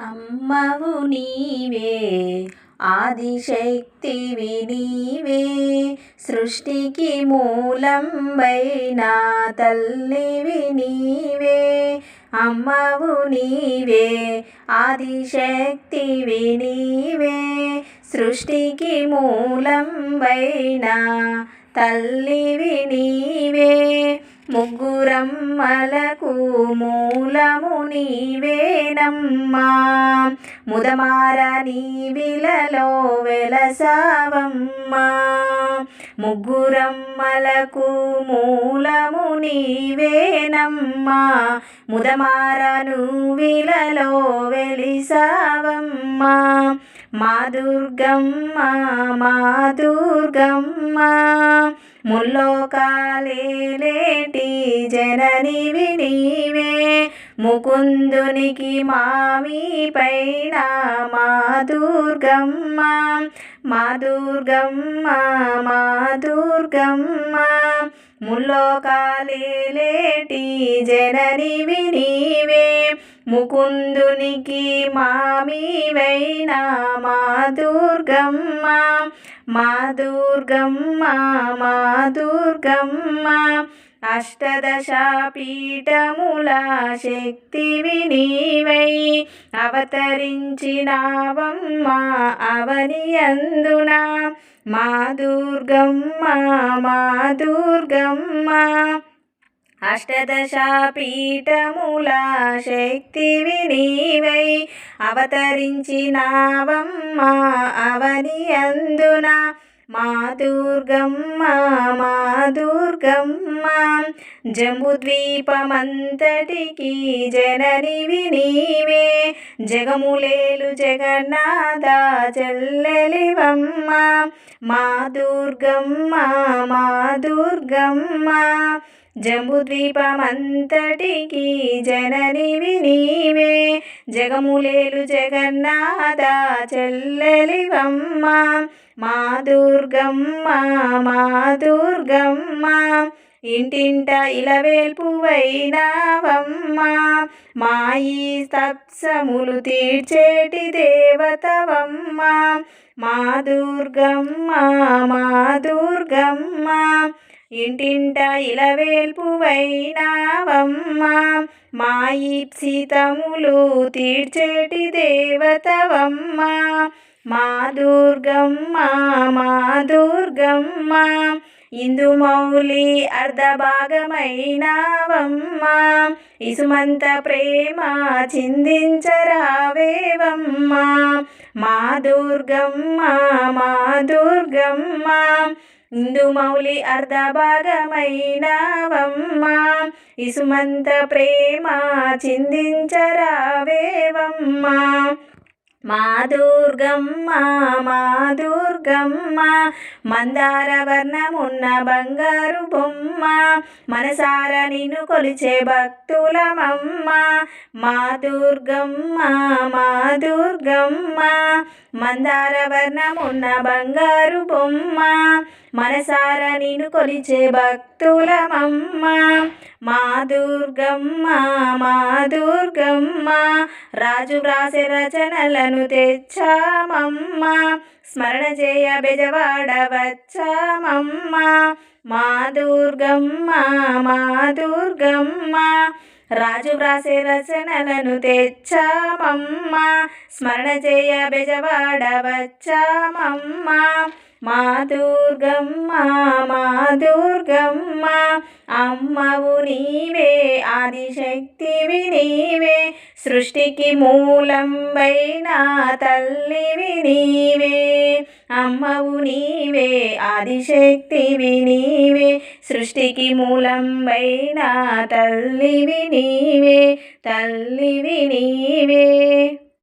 అమ్మవు నీవే ఆదిశక్తివి నీవే సృష్టికి మూలంబైన తల్లివి నీవే అమ్మవు నీవే ఆదిశక్తివి నీవే సృష్టికి మూలంబైన తల్లివి నీవే ముగ్గురమ్మలకు మూలము నీవేనమ్మా. ముదమార నీవిలలో వెలసావమ్మా. ముగ్గురమ్మలకు మూలము నీవేనమ్మా. ముదమార నువ్విలలో వెలిసావమ్మా. మా దుర్గమ్మ మా దుర్గమ్మ ముల్లోకాలేటి జననివి నీవే ముకుందునికి మామి పైన మా దుర్గమ్మ. మా దుర్గమ్మ మా దుర్గమ్మ. ముల్లోకాలేటి జననివి నీవే ముకుందునికి మామివైన మా దుర్గమ్మ మా దుర్గమ్మ మా దుర్గమ్మ. అష్టదశ పీఠముల శక్తివి నీవై అవతరించినావమ్మ అవని అందున మా దుర్గమ్మ మా దుర్గమ్మ. అష్టదశ పీఠముల శక్తివి నీవై అవతరించినావమ్మ అవని అందున మా దుర్గమ్మ మా దుర్గమ్మ. జంబుద్వీపమంతటికి జననివి నీవే. జగములేలు జగన్నాథ చెల్లెలివమ్మ. మా దుర్గమ్మ మా దుర్గమ్మ. జంబుద్వీపమంతటికి జననివి నీవే జగములేలు జగన్నాథ చెల్లెలివమ్మ. మా దుర్గమ్మ మా దుర్గమ్మ. ఇంటింట ఇలవేల్పువైనావమ్మ. మాయి ఈ తప్సములు తీర్చేటి దేవతవమ్మ. మా దుర్గమ్మ మా దుర్గమ్మ. ఇంటింట ఇలవేల్పువైనావమ్మా. మా ఈప్సితములు తీర్చేటి దేవతవమ్మా. మా దుర్గమ్మ మా దుర్గమ్మ. ఇందుమౌలి అర్ధభాగమైనావమ్మా. ఇసుమంత ప్రేమ చిందించరావేవమ్మా. మా దుర్గమ్మ మా దుర్గమ్మ. ఇందుమౌలి అర్ధభాగమైనావమ్మ. ఇసుమంత ప్రేమ చిందించరావేవమ్మా. మా దుర్గమ్మ మా దుర్గమ్మ మందార వర్ణమున్న బంగారు బొమ్మ మనసార నిన్ను కొలిచే భక్తులమమ్మ. మా దుర్గమ్మ మా దుర్గమ్మ మందార వర్ణమున్న బంగారు బొమ్మ మనసార నిన్ను కొలిచే భక్తులమమ్మ. మా దుర్గమ్మ మా దుర్గమ్మ రాజు వ్రాసే రచనలను తెచ్చామమ్మ స్మరణ చేయ బెజవాడవచ్చామమ్మ. మా దుర్గమ్మ మా దుర్గమ్మ. రాజు వ్రాసే రచనలను తెచ్చామమ్మ. స్మరణ చేయ బెజవాడవచ్చామమ్మ. మా దుర్గమ్మ మా దుర్గమ్మ అమ్మవు నీవే ఆదిశక్తివి నీవే సృష్టికి మూలంబైన తల్లివి నీవే. అమ్మవు నీవే ఆదిశక్తివి నీవే సృష్టికి మూలంబైన తల్లివి నీవే తల్లివి నీవే.